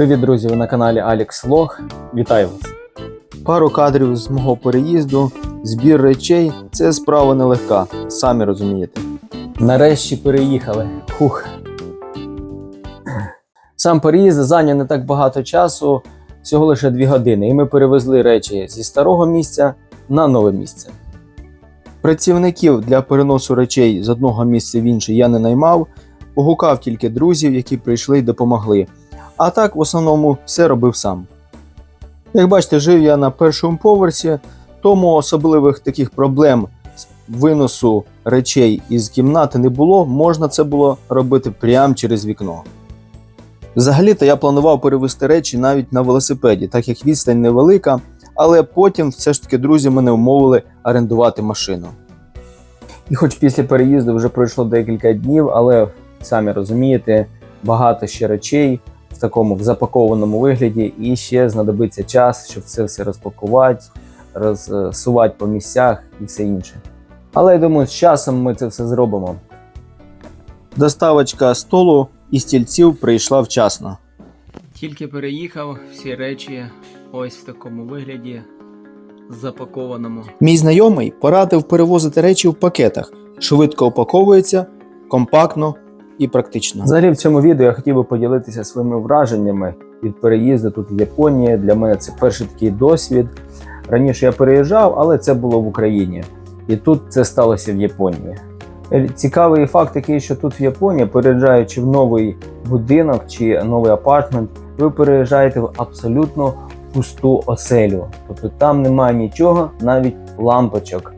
Привіт, друзі! Ви на каналі Alex Vlog. Вітаю вас! Пару кадрів з мого переїзду, збір речей це справа нелегка, самі розумієте. Нарешті переїхали. Хух. Сам переїзд зайняв не так багато часу, всього лише 2 години, і ми перевезли речі зі старого місця на нове місце. Працівників для переносу речей з одного місця в інше я не наймав, погукав тільки друзів, які прийшли й допомогли. А так, в основному, все робив сам. Як бачите, жив я на першому поверсі, тому особливих таких проблем з виносу речей із кімнати не було, можна це було робити прямо через вікно. Взагалі-то я планував перевезти речі навіть на велосипеді, так як відстань невелика, але потім все ж таки друзі мене вмовили орендувати машину. І хоч після переїзду вже пройшло декілька днів, але самі розумієте, багато ще речей такому в запакованому вигляді, і ще знадобиться час, щоб це все розпакувати, розсувати по місцях і все інше. Але я думаю, з часом ми це все зробимо. Доставочка столу і стільців прийшла вчасно. Тільки переїхав, всі речі ось в такому вигляді, запакованому. Мій знайомий порадив перевозити речі в пакетах, швидко упаковується, компактно і практично. Взагалі в цьому відео я хотів би поділитися своїми враженнями від переїзду тут в Японії. Для мене це перший такий досвід. Раніше я переїжджав, але це було в Україні. І тут це сталося в Японії. Е, Цікавий факт такий, що тут в Японії, переїжджаючи в новий будинок чи новий апартмент, ви переїжджаєте в абсолютно пусту оселю. Тобто там немає нічого, навіть лампочок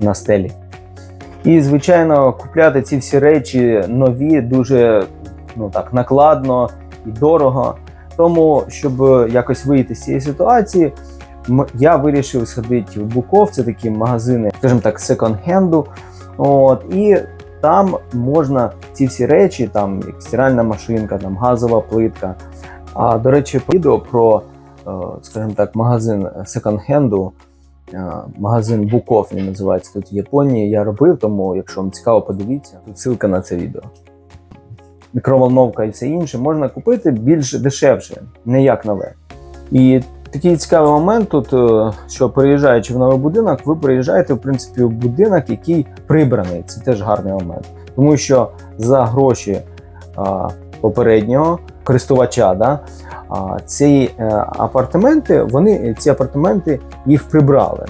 на стелі. І, звичайно, купляти ці всі речі нові дуже ну так накладно і дорого. Тому, щоб якось вийти з цієї ситуації, я вирішив сходити в Буков, це такі магазини, скажімо так, секонд-хенду. От, і там можна ці всі речі, там як стиральна машинка, там газова плитка. А до речі, відео про, е, скажімо так, магазин секонд-хенду Е, Магазин Буков він називається тут в Японії. Я робив, тому якщо вам цікаво, подивіться. Тут ссылка на це відео. Мікроволновка і все інше можна купити більш дешевше, не як нове. І такий цікавий момент тут, е, що переїжджаючи в новий будинок, ви приїжджаєте в принципі в будинок, який прибраний. Це теж гарний момент. Тому що за гроші попереднього користувача, да, ці е, апартаменти, вони ці апартаменти їх прибрали.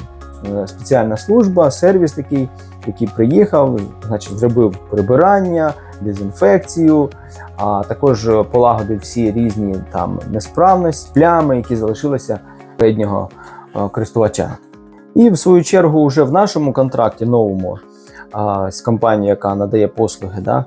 Е, Спеціальна служба, сервіс такий, який приїхав, значить, зробив прибирання, дезінфекцію, а також полагодив всі різні там несправності, плями, які залишилися переднього е, користувача. І в свою чергу, вже в нашому контракті новому з компанією, яка надає послуги да,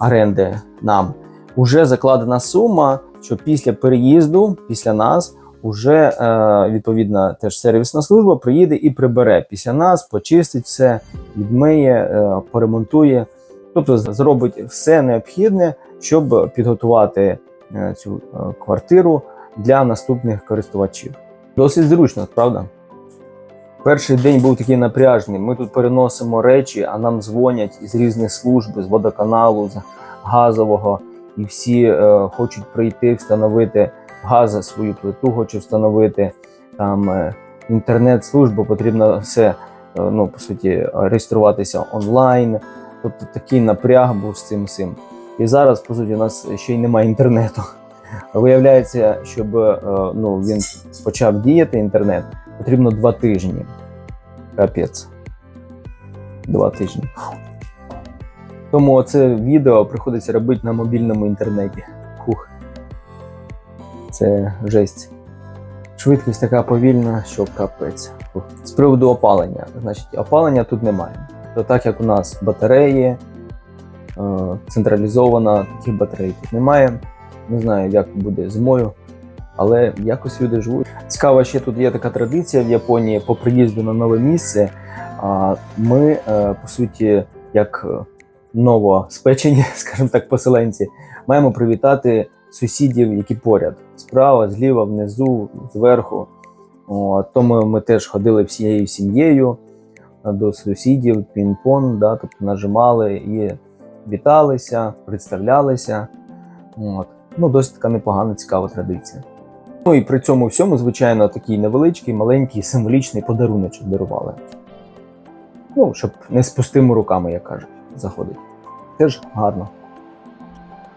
оренди нам, вже закладена сума, що після переїзду, після нас, уже е, відповідна теж сервісна служба приїде і прибере після нас, почистить все, відмиє, е, поремонтує, тобто зробить все необхідне, щоб підготувати е, цю квартиру для наступних користувачів. Досить зручно, правда? Перший день був такий напряжний. Ми тут переносимо речі, а нам дзвонять із різних служб, з водоканалу, з газового, і всі е, хочуть прийти, встановити газ, свою плиту, хочуть встановити там е, інтернет-службу, потрібно все, е, ну по суті, реєструватися онлайн. Тобто такий напряг був з цим всім. І зараз, по суті, у нас ще й немає інтернету. Виявляється, щоб е, ну, він почав діяти інтернет, потрібно два тижні. Капець. Два тижні. Тому це відео приходиться робити на мобільному інтернеті. Фух. Це жесть. Швидкість така повільна, що капець. Фух. З приводу опалення. Значить, опалення тут немає. То так як у нас батареї, е, централізована, таких батарей тут немає. Не знаю, як буде зимою, але якось люди живуть. Цікаво, ще тут є така традиція в Японії по приїзду на нове місце. Ми, е, по суті, як е, новоспечені, скажімо так, поселенці, маємо привітати сусідів, які поряд справа, зліва, внизу, зверху. Тому ми теж ходили всією сім'єю е, до сусідів, пінг-понг, да, тобто нажимали і віталися, представлялися. От. Ну, досить така непогана, цікава традиція. Ну і при цьому всьому, звичайно, такий невеличкий, маленький, символічний подаруночок дарували. Ну, щоб не з пустими руками, як кажуть, заходить. Теж гарно.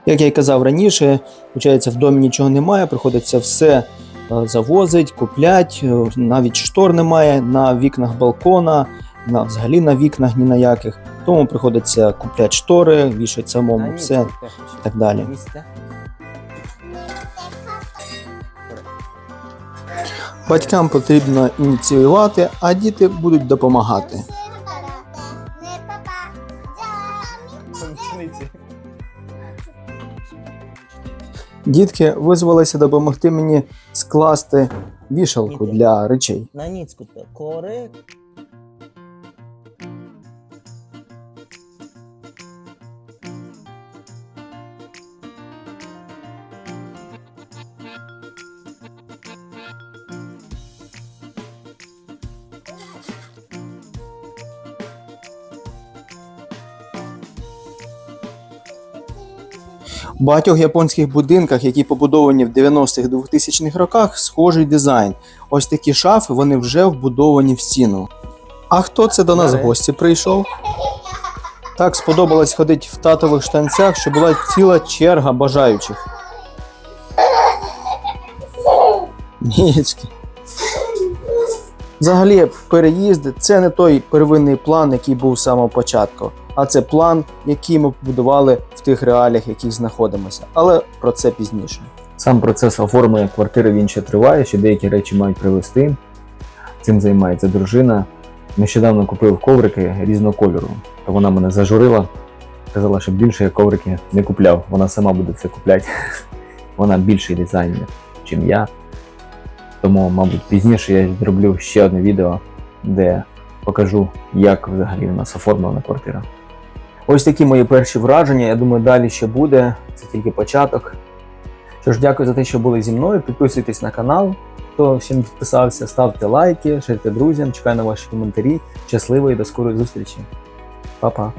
Як я й казав раніше, виходить, в домі нічого немає, приходиться все е, завозить, куплять, е, навіть штор немає на вікнах балкона, на, взагалі на вікнах ні на яких. Тому приходиться купляти штори, вішати самому все і так далі. Батькам потрібно ініціювати, а діти будуть допомагати. Дітки визвалися допомогти мені скласти вішалку для речей. На ніцьку то У багатьох японських будинках, які побудовані в 90-х 2000-х роках, схожий дизайн. Ось такі шафи вони вже вбудовані в стіну. А хто це до нас в гості прийшов? Так сподобалось ходити в татових штанцях, що була ціла черга бажаючих. Ніцьки. Взагалі, переїзд це не той первинний план, який був з самого початку, а це план, який ми побудували в тих реаліях, в яких знаходимося. Але про це пізніше. Сам процес оформлення квартири він ще триває, ще деякі речі мають привезти. Цим займається дружина. Нещодавно купив коврики різного кольору. То вона мене зажурила, сказала, що більше я коврики не купляв. Вона сама буде це купляти. Вона більший дизайнер, ніж я. Тому, мабуть, пізніше я зроблю ще одне відео, де покажу, як взагалі у нас оформлена квартира. Ось такі мої перші враження. Я думаю, далі ще буде. Це тільки початок. Що ж, дякую за те, що були зі мною. Підписуйтесь на канал. Хто не підписався, ставте лайки, ширте друзям, чекаю на ваші коментарі. Щасливо і до скорої зустрічі. Па-па.